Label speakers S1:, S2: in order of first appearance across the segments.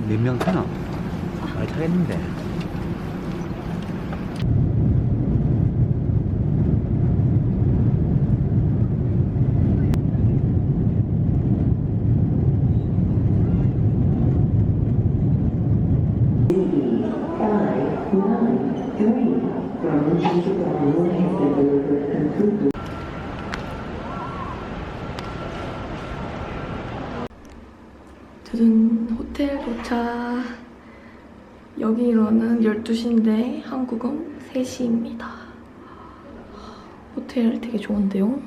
S1: 몇, 몇명 타나? 많이 타겠는데.
S2: 저는 호텔 도착. 여기로는 12시인데 한국은 3시입니다. 호텔 되게 좋은데요?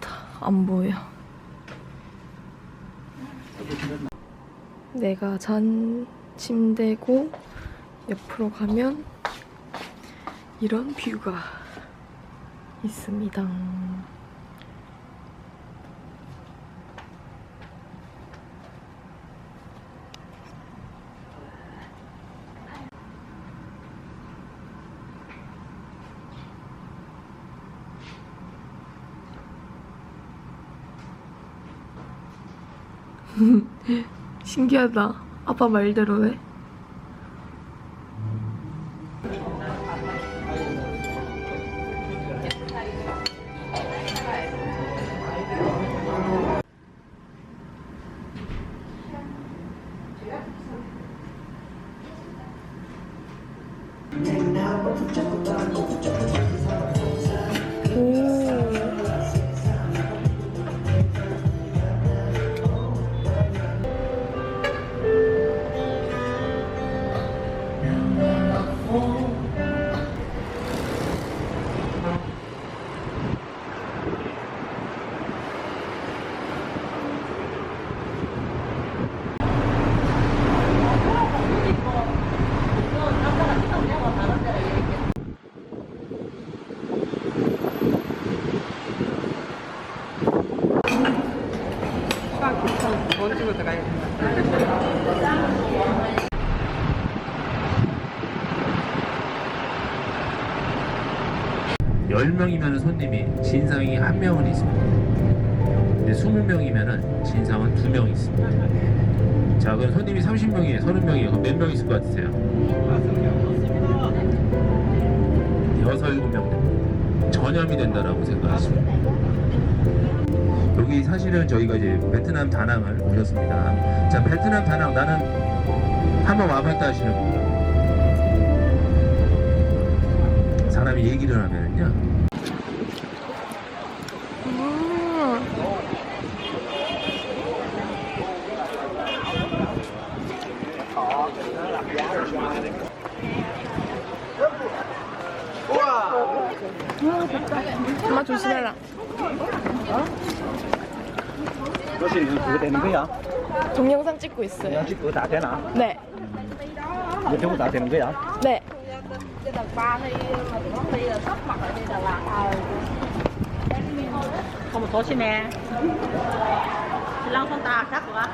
S2: 다안 보여. 내가 잔 침대고 옆으로 가면 이런 뷰가 있습니다. 신기하다. 아빠 말대로네.
S3: 10명이면 손님이 진상이 한명은 있습니다. 근데 20명이면 진상은 두 명 있습니다. 자, 그럼 손님이 30명이에요. 30명이에요. 그럼 몇 명 있을 것 같으세요? 6, 7명 전염이 된다라고 생각하시면 여기 사실은 저희가 이제 베트남 다낭을 오셨습니다. 자, 베트남 다낭 나는 한번 와봤다 하시는 분. 사람이 얘기를 하면요.
S2: 엄마 조심해라.
S1: 그것이 그거 되는 거야?
S2: 동영상 찍고 있어요.
S1: 양식 그거 다 되나?
S2: 네,
S1: 유튜브 다 되는 거야?
S2: 네.
S4: không số xin nè Chị Long không ta chắc quá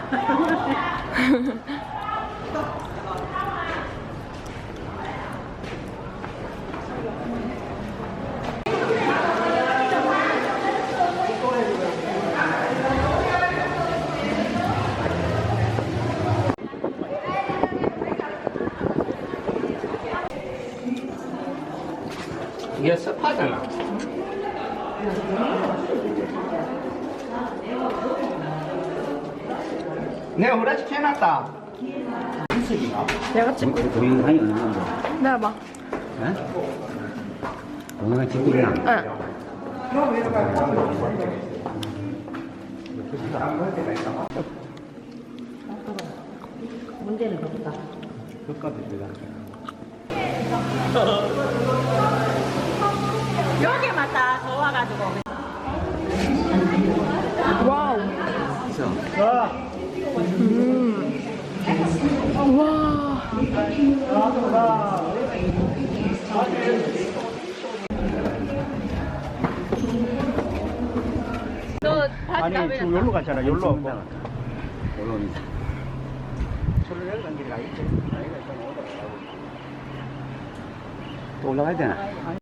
S3: 이게 습하잖아.
S5: 내가 후라치 해놨다.
S2: 내가 찍고 있어.
S1: 동영상이 어느 정도?
S2: 내봐.
S1: 예? 동영상 찍고 있나?
S2: 응.
S4: 문제는 없다
S1: 끝까지 들어가.
S4: 여기만 딱 좋아가지고
S2: 와우. 음. 와.
S5: 아니 지금 여기로 갔잖아. 여기로 왔고.
S1: 올라오니까. 또 올라가야 되나?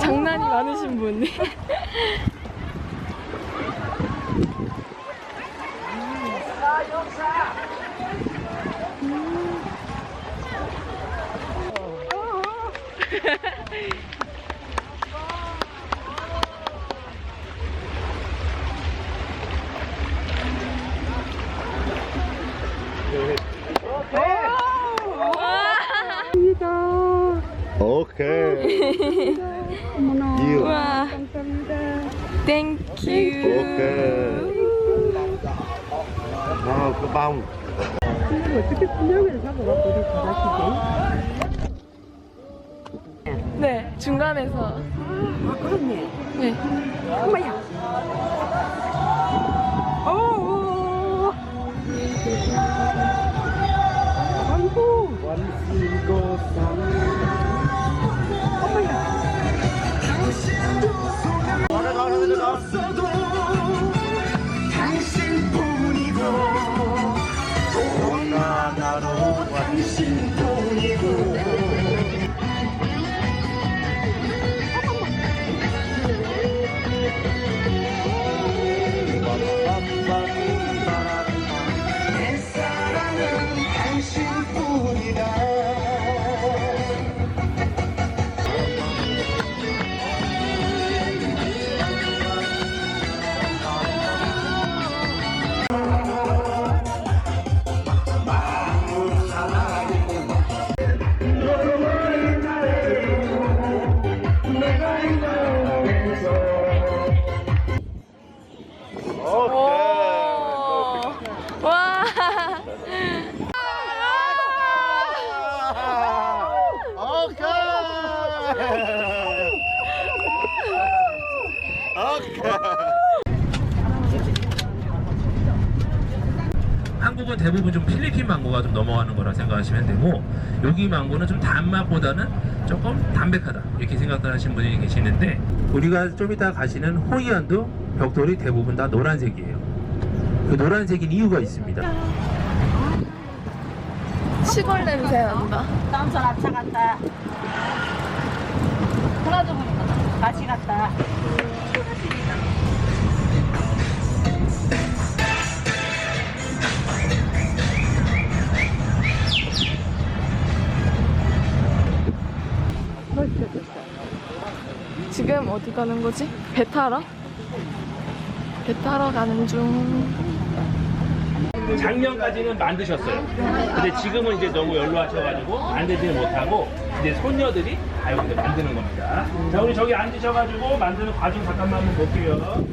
S2: 장난이 많으신 분.
S6: 오케이. 유.
S2: 와. 땡큐.
S6: 오케이. 아, 그 방.
S2: 네, 중간에서.
S7: 아, 그렇네.
S2: 네.
S7: 엄마야. 오. 아이고.
S3: 여기 망고는 좀 단맛보다는 조금 담백하다 이렇게 생각하시는 분이 계시는데 우리가 좀 이따 가시는 호이안도 벽돌이 대부분 다 노란색이에요. 그 노란색인 이유가 있습니다.
S2: 시골 냄새 난다.
S4: 다음 사람 차 갔다. 하나 좀 같이 갔다.
S2: 지금 어디 가는 거지? 배 타러? 배 타러 가는 중.
S3: 작년까지는 만드셨어요. 근데 지금은 이제 너무 연로하셔가지고 만들지는 못하고 이제 손녀들이 다 여기서 만드는 겁니다. 자, 우리 저기 앉으셔가지고 만드는 과정 잠깐만 한번 볼게요.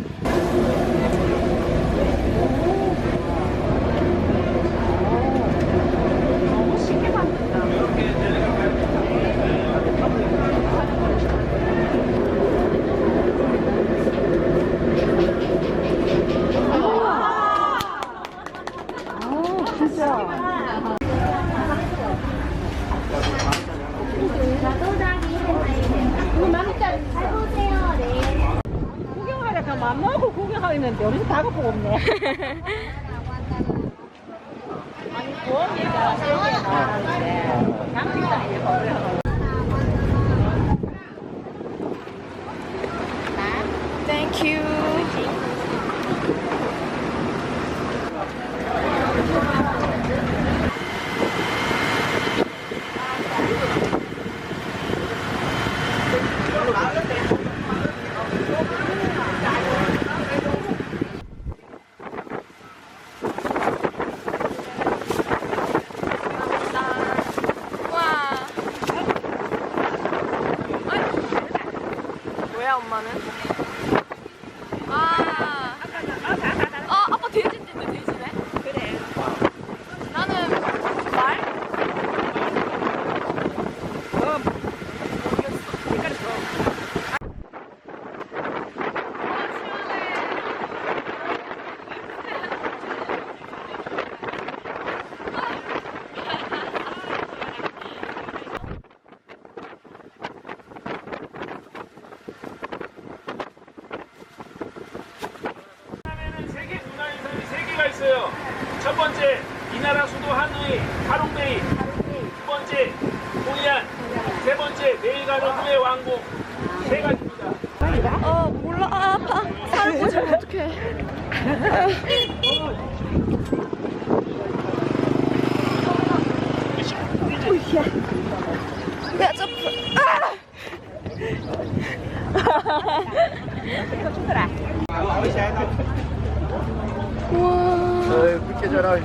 S4: 구경하려고 맘 먹고 구경하고 있는데 우리 다 갖고 없네.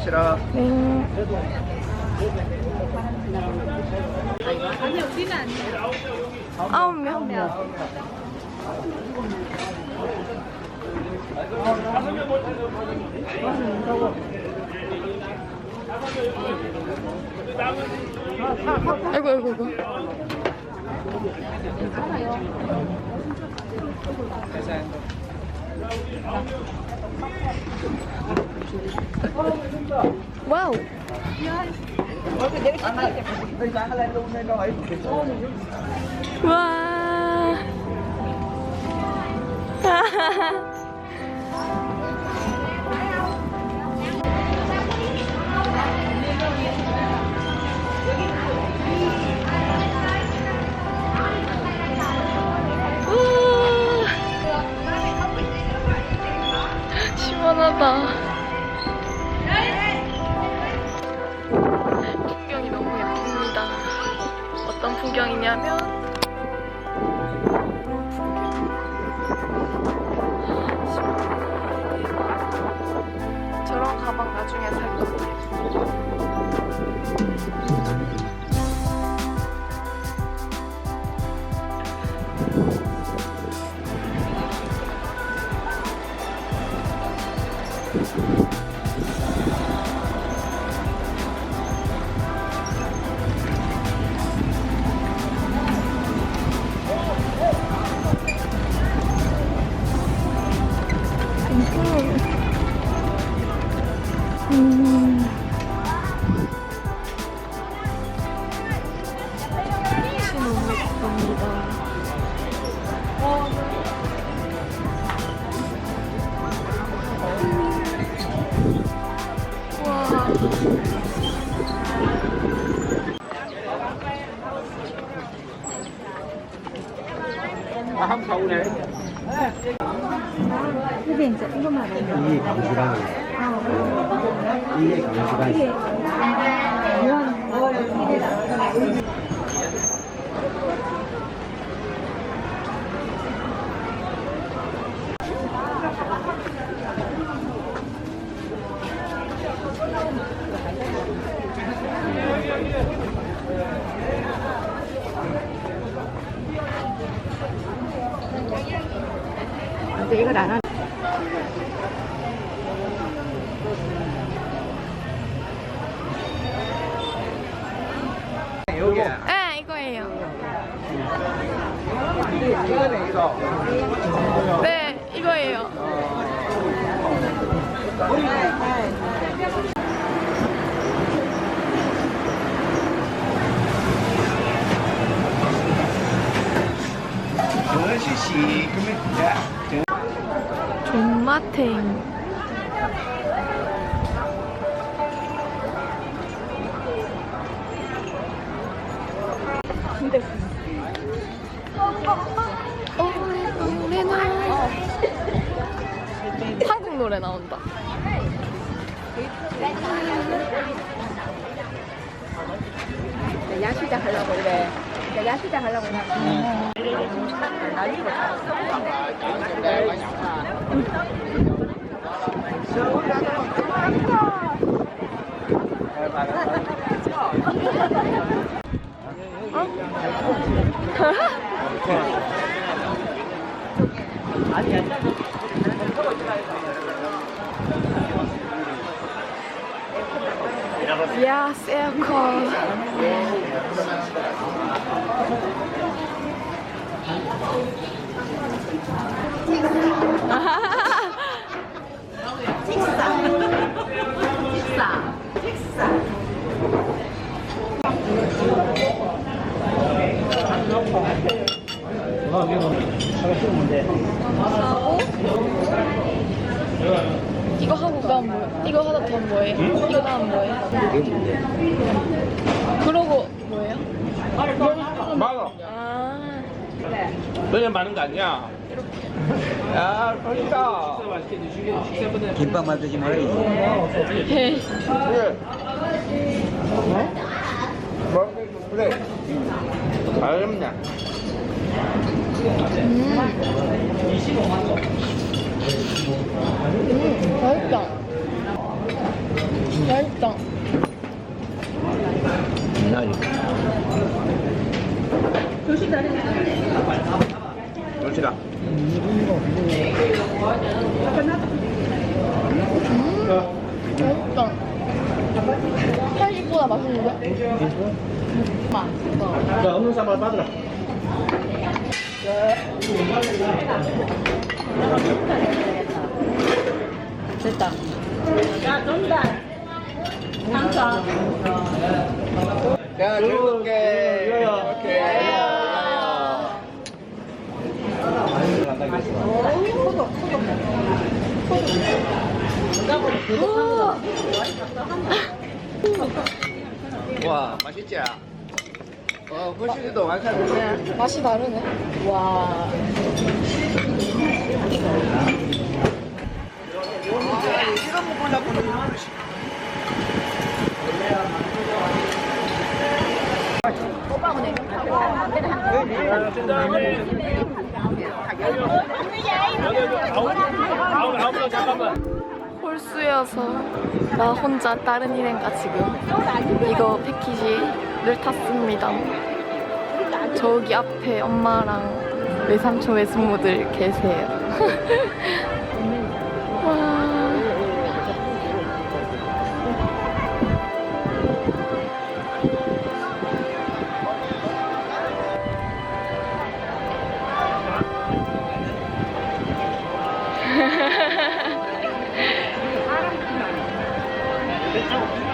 S8: 갑시다.
S2: 네. Wow. Wow. 시원하다. 풍경이 너무 예쁩니다. 어떤 풍경이냐면 그래서 이걸 안
S5: 하는 네,
S2: 이거예요.
S5: 네,
S2: 이거예요.
S5: Delicious.
S2: 돈마탱. Yes, 에어컨. 하고 이거 하고 그 다음 뭐? 이거 하다 다음 뭐예요? 이거 다음 뭐예요? 그러고 뭐예요?
S5: 막어.
S2: 아
S5: 너네 많은 거 아니야? 야, 맛있다.
S1: 김밥 만들지 말아야지.
S2: 네.
S5: 그래. 뭐? 그래. 잘했네.
S2: 음, 맛있다. 맛있다.
S5: 좋지다.
S2: 맛있다. 살식보다 맛있는데? 맛있어.
S5: 자, 없는 사람 받으라.
S4: 됐다. 야, 좀다. 항상.
S5: 야, 즐겁게. 오케이. 와, 맛있지? 어, 훨씬도 완성됐네.
S2: 맛이 다르네. 와. 홀수여서 나 혼자 다른 일행과 지금 이거 패키지 를 탔습니다. 저기 앞에 엄마랑 외삼촌 외숙모들 계세요. 와.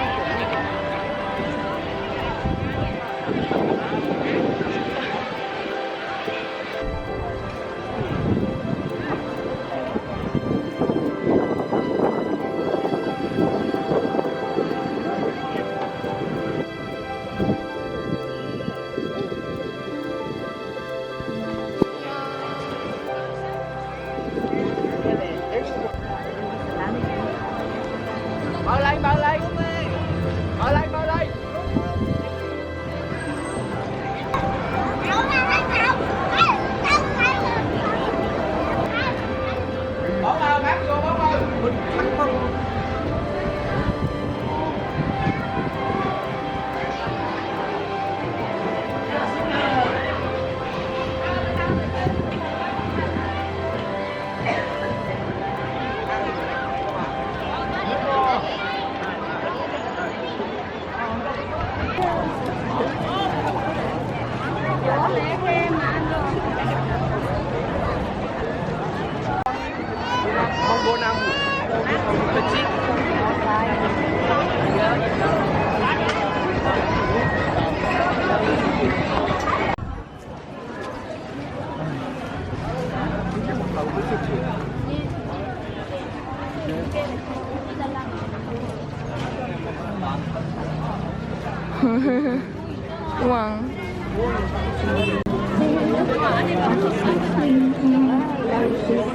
S2: 우왕.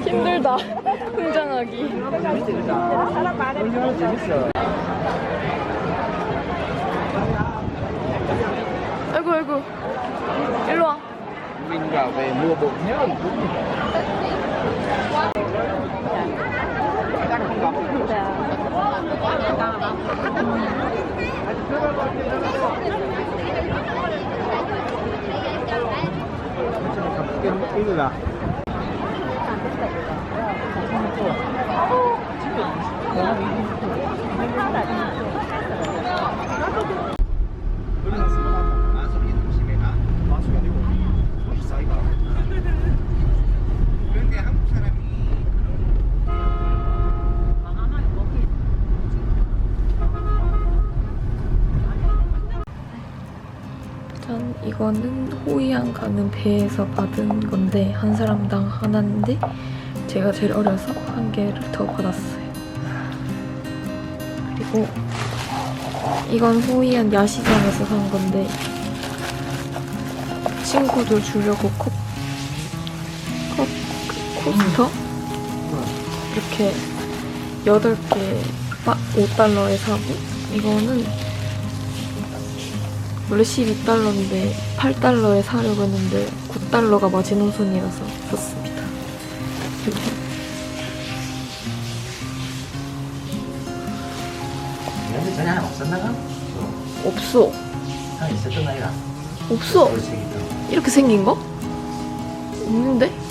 S2: 힘들다. 흥장하기. 아이고 아이고. 일로 와.
S5: Một chút. Chắc gặp.
S2: 배에서 받은 건데 한 사람당 하나인데 제가 제일 어려서 한 개를 더 받았어요. 그리고 이건 후이안 야시장에서 산 건데 친구들 주려고 컵, 컵 코스터 이렇게 8개 5달러에 사고 이거는 원래 12달러인데 8달러에 사려고 했는데 9달러가 마지노선이라서 샀습니다.
S1: 근데 전혀 없었나가?
S2: 없어.
S1: 하나 있었던 아이가?
S2: 없어. 이렇게 생긴 거?
S1: 없는데?